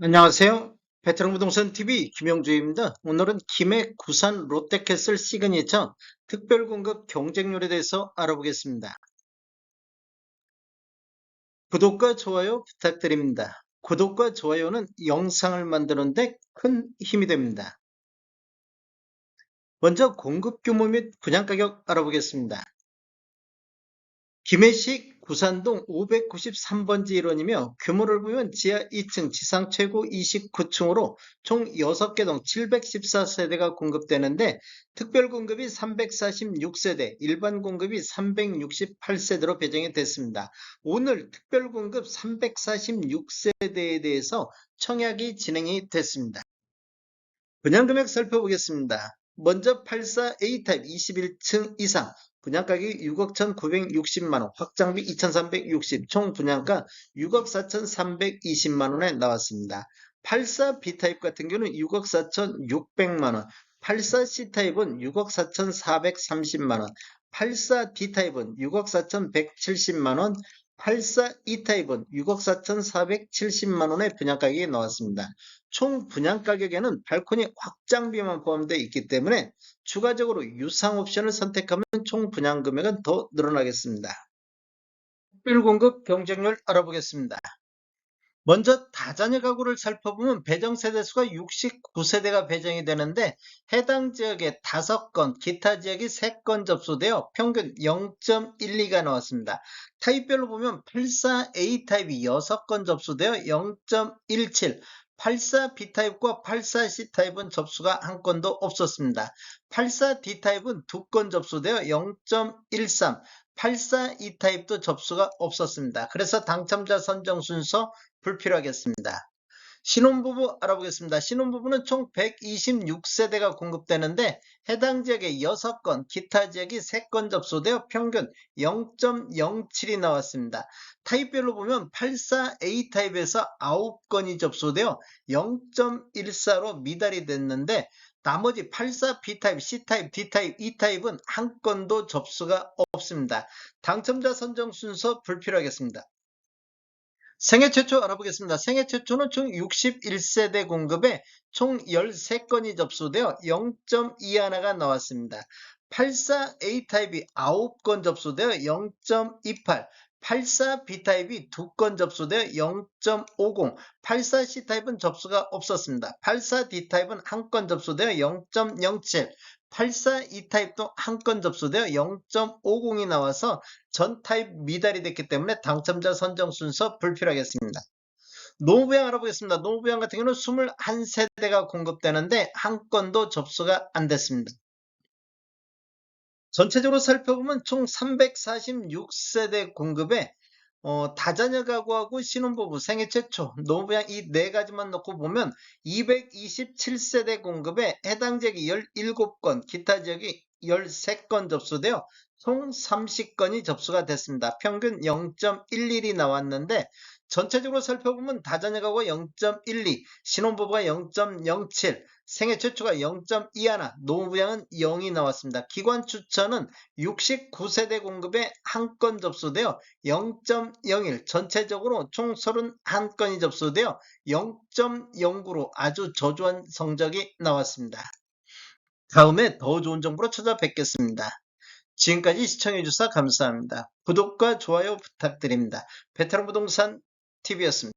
안녕하세요. 베테랑 부동산 TV 김영주입니다. 오늘은 김해 구산 롯데캐슬 시그니처 특별 공급 경쟁률에 대해서 알아보겠습니다. 구독과 좋아요 부탁드립니다. 구독과 좋아요는 영상을 만드는데 큰 힘이 됩니다. 먼저 공급 규모 및 분양 가격 알아보겠습니다. 김해시 구산동 593번지 일원이며 규모를 보면 지하 2층, 지상 최고 29층으로 총 6개 동 714세대가 공급되는데 특별 공급이 346세대, 일반 공급이 368세대로 배정이 됐습니다. 오늘 특별 공급 346세대에 대해서 청약이 진행이 됐습니다. 분양 금액 살펴보겠습니다. 먼저 84A 타입 21층 이상 분양 가격이 6억 1,960만원, 확장비 2,360, 총 분양가 6억 4,320만원에 나왔습니다. 84B 타입 같은 경우는 6억 4,600만원, 84C 타입은 6억 4,430만원, 84D 타입은 6억 4,170만원, 84E 타입은 6억 4,470만원의 분양가격이 나왔습니다. 총 분양가격에는 발코니 확장비만 포함되어 있기 때문에 추가적으로 유상 옵션을 선택하면 총 분양 금액은 더 늘어나겠습니다. 특별 공급 경쟁률 알아보겠습니다. 먼저 다자녀 가구를 살펴보면 배정 세대수가 69세대가 배정이 되는데 해당 지역에 5건, 기타 지역이 3건 접수되어 평균 0.12가 나왔습니다. 타입별로 보면 84A 타입이 6건 접수되어 0.17, 84B 타입과 84C 타입은 접수가 한 건도 없었습니다. 84D 타입은 두 건 접수되어 0.13, 84E 타입도 접수가 없었습니다. 그래서 당첨자 선정 순서 불필요하겠습니다. 신혼부부 알아보겠습니다. 신혼부부는 총 126세대가 공급되는데 해당 지역에 6건, 기타 지역이 3건 접수되어 평균 0.07이 나왔습니다. 타입별로 보면 84A 타입에서 9건이 접수되어 0.14로 미달이 됐는데 나머지 84B 타입, C 타입, D 타입, E 타입은 한 건도 접수가 없습니다. 당첨자 선정 순서 불필요하겠습니다. 생애 최초 알아보겠습니다. 생애 최초는 총 61세대 공급에 총 13건이 접수되어 0.21가 나왔습니다. 84A 타입이 9건 접수되어 0.28, 84B 타입이 2건 접수되어 0.50, 84C 타입은 접수가 없었습니다. 84D 타입은 1건 접수되어 0.07, 84E 타입도 한 건 접수되어 0.50이 나와서 전 타입 미달이 됐기 때문에 당첨자 선정 순서 불필요하겠습니다. 노무부양 알아보겠습니다. 노무부양 같은 경우는 21세대가 공급되는데 한 건도 접수가 안 됐습니다. 전체적으로 살펴보면 총 346세대 공급에 어, 다자녀 가구하고 신혼부부 생애 최초 노부양 이 네 가지만 놓고 보면 227세대 공급에 해당 지역이 17건 기타 지역이 13건 접수되어 총 30건이 접수가 됐습니다. 평균 0.11이 나왔는데 전체적으로 살펴보면 다자녀 가구가 0.12 신혼부부가 0.07 생애 최초가 0.21, 노무부양은 0이 나왔습니다. 기관 추천은 69세대 공급에 한 건 접수되어 0.01, 전체적으로 총 31건이 접수되어 0.09로 아주 저조한 성적이 나왔습니다. 다음에 더 좋은 정보로 찾아뵙겠습니다. 지금까지 시청해주셔서 감사합니다. 구독과 좋아요 부탁드립니다. 베테랑 부동산 TV였습니다.